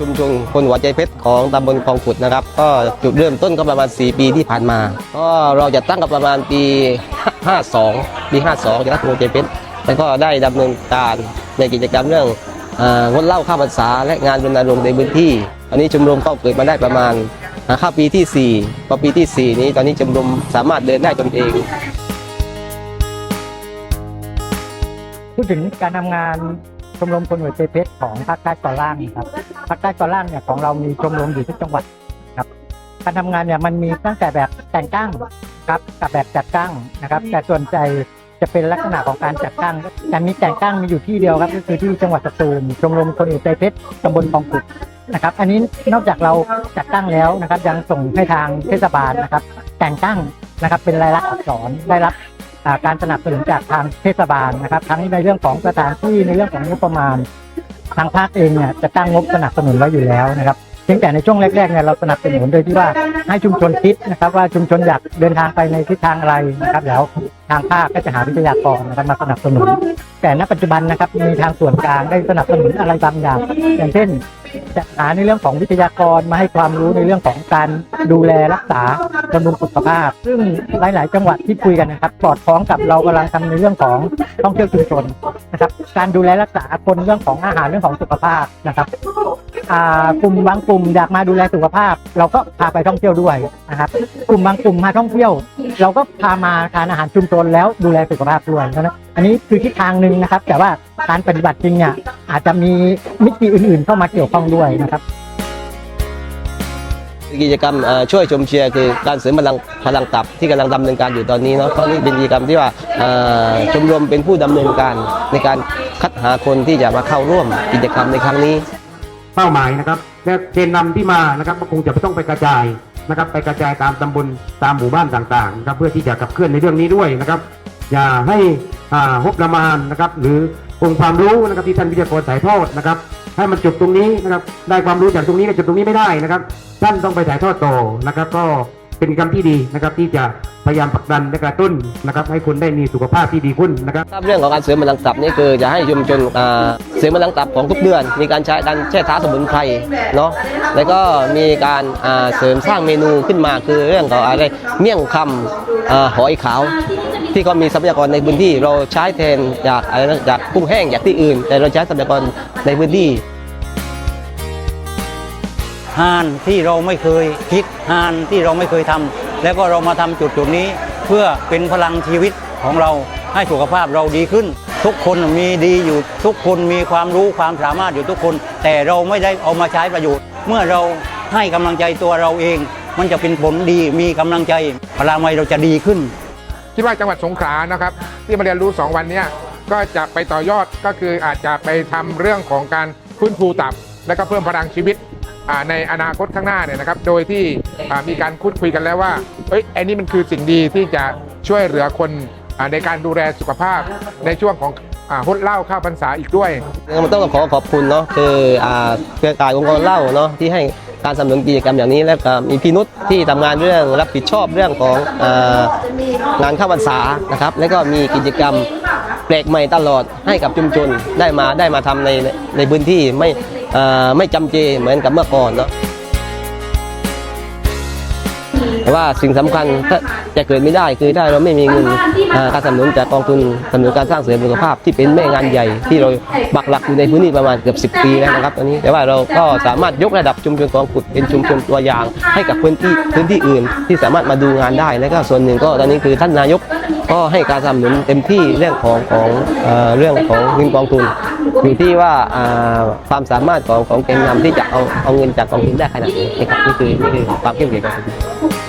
ชุมชนคนหัวใจเพชรของตำบลคลองขุดนะครับ ก็จุดเริ่มต้นก็ประมาณ 4 ปีที่ผ่านมา ก็เราจะตั้งกับประมาณปี 52 ปี 52 จะตั้งหัวใจเพชรแล้วก็ได้ดำเนินการในกิจกรรมเรื่องงดเหล้าข้าวพรรษาและงานรณรงค์ในพื้นที่ อันนี้ชมรมก็เกิดมาได้ประมาณอ่าข้าปีที่ 4 พอปีที่ 4 นี้ตอนนี้ชมรมสามารถเดินได้ตนเองพูดถึงการทำงาน ชมรมคนหัวใจเพชรของภาคใต้ตอนล่างครับภาคใต้ตอนล่างเนี่ยของเรามีชมรมอยู่ทุกจังหวัดครับ การทำงานเนี่ยมันมีตั้งแต่แบบแต่งตั้งครับกับแบบจัดตั้งนะครับ แต่ส่วนใจจะเป็นลักษณะของการจัดตั้งแต่มีแต่งตั้งมีอยู่ที่เดียวครับก็คือที่จังหวัดสตูลชมรมคนหัวใจเพชรตำบลคลองขุดนะครับ อันนี้นอกจากเราจัดตั้งแล้วนะครับยังส่งให้ทางเทศบาลนะครับ แต่งตั้งนะครับเป็นรายลักษณ์อักษรได้รับอ่า การสนับสนุนจากทางเทศบาลนะครับทั้งในเรื่องของสถานที่ในเรื่องของงบประมาณ ทางภาคเองเนี่ยจะตั้งงบสนับสนุนไว้อยู่แล้วนะครับ เพียงแต่ในช่วงแรกๆเนี่ยเราสนับสนุนโดยที่ว่าให้ชุมชนคิดนะครับ ว่าชุมชนอยากเดินทางไปในทิศทางอะไรนะครับแล้วทางภาคก็จะหาวิทยากรนะครับมาสนับสนุน แต่ณปัจจุบันนะครับมีทางส่วนกลางได้สนับสนุนอะไรบางอย่าง อย่างเช่นจะหาในเรื่องของวิทยากรมาให้ความรู้ในเรื่องของการดูแลรักษาบำรุงสุขภาพ ซึ่งหลาย ๆ จังหวัดที่คุยกันนะครับสอดคล้องกับเรากำลังทำในเรื่องของท่องเที่ยวชุมชนนะครับ การดูแลรักษาคนเรื่องของอาหารเรื่องของสุขภาพนะครับ กลุ่มบางกลุ่มอยากมาดูแลสุขภาพ เราก็พาไปท่องเที่ยวด้วยนะครับ กลุ่มบางกลุ่มมาท่องเที่ยว เราก็พามาทานอาหารชุมชนแล้วดูแลสุขภาพด้วยนะอันนี้คือทิศทางหนึ่งนะครับ แต่ว่าการปฏิบัติจริงเนี่ยอาจจะมีมิติอื่นๆ เข้ามาเกี่ยวข้องด้วยนะครับกิจกรรมช่วยชมเชียร์คือการเสริมพลังพลังตับที่กำลังดำเนินการอยู่ตอนนี้เนาะตอนนี้เป็นกิจกรรมที่ว่าชมรมเป็นผู้ดำเนินการในการคัดหาคนที่จะมาเข้าร่วมกิจกรรมในครั้งนี้ เป้าหมายนะครับและเกณฑ์นำที่มานะครับก็คงจะต้องไปกระจายนะครับ ไปกระจายตามตำบลตามหมู่บ้านต่างๆนะครับเพื่อที่จะขับเคลื่อนในเรื่องนี้ด้วยนะครับ อย่าให้อางบประมาณนะครับ หรือองค์ความรู้นะครับที่ท่านวิทยากรถ่ายทอดนะครับ ให้มันจบตรงนี้นะครับ ได้ความรู้จากตรงนี้แต่จบตรงนี้ไม่ได้นะครับ ท่านต้องไปถ่ายทอดต่อนะครับ ก็ เป็นกรรมที่ดีนะครับที่จะพยายามผลักดันและกระตุ้นนะครับให้คนได้มีสุขภาพที่ดีขึ้นนะครับครับเรื่องของการเสริมพลังตับนี่คือจะให้ชุมชนอ่าเสริมพลังตับของทุกเดือน มีการใช้การแช่ท้าสมุนไพรเนาะแล้วก็มีการอ่าเสริมสร้างเมนูขึ้นมาคือเรื่องของอะไรเมี่ยงคำอหอยขาว ที่เขามีทรัพยากรในพื้นที่ เราใช้แทนจากอะไรนะจากกุ้งแห้งจากที่อื่น แต่เราใช้ทรัพยากรในพื้นที่ ฮานที่เราไม่เคยคิดฮานที่เราไม่เคยทำแล้วก็เรามาทำจุดจุดนี้ เพื่อเป็นพลังชีวิตของเราให้สุขภาพเราดีขึ้น ทุกคนมีดีอยู่ทุกคนมีความรู้ความสามารถอยู่ทุกคน แต่เราไม่ได้เอามาใช้ประโยชน์ เมื่อเราให้กำลังใจตัวเราเอง มันจะเป็นผลดีมีกำลังใจพลังวัยเราจะดีขึ้นคิดว่าจังหวัดสงขลานะครับ ที่มาเรียนรู้ 2 วันนี้ก็จะไปต่อยอดก็คืออาจจะไปทำเรื่องของการฟื้นฟูตับ และก็เพิ่มพลังชีวิต ในอนาคตข้างหน้าเนี่ยนะครับ โดยที่มีการพูดคุยกันแล้วว่าเอ้ยไอ้นี่มันคือสิ่งดีที่จะช่วยเหลือคนอในการดูแลสุขภาพในช่วงของอ่าฮดเหล้าข้าวพรรษาอีกด้วยมันต้องขอขอบคุณเนาะคืออ่าเครือข่ายองค์กรเหล่าเนาะที่ให้การสนับสนุนกิจกรรมอย่างนี้แล้วก็มีพี่นุชที่ทำงานเรื่องรับผิดชอบเรื่องของงานข้าวพรรษานะครับ แล้วก็มีกิจกรรมแปลกใหม่ตลอดให้กับชุมชนได้มาได้มาทำในในพื้นที่ไม่ ไม่จำเจเหมือนกับเมื่อก่อนเนาะแต่ว่าสิ่งสำคัญถ้าจะเกิดไม่ได้คือถ้าเราไม่มีเงินการสนับสนุนจากกองทุนสนับสนุนการสร้างเสริมสุขภาพที่เป็นแม่งานใหญ่ที่เราปักหลักอยู่ในพื้นที่ประมาณเกือบ 10 ปีแล้วนะครับตอนนี้แต่ว่าเราก็สามารถยกระดับชุมชนกองขุดเป็นชุมชนตัวอย่าง ให้กับพื้นที่พื้นที่อื่น ที่สามารถมาดูงานได้แล้วก็ส่วนหนึ่งก็ตอนนี้คือท่านนายก ก็ให้การสนับสนุนเต็มที่เรื่องของของเอ่อเรื่องของเงินกองทุน อยู่ที่ว่าอ่าความสามารถของของแกนนำที่จะเอาเอาเงินจากกองทุนได้ขนาดไหนนะครับนี่คือนี่คือความเข้มแข็งของ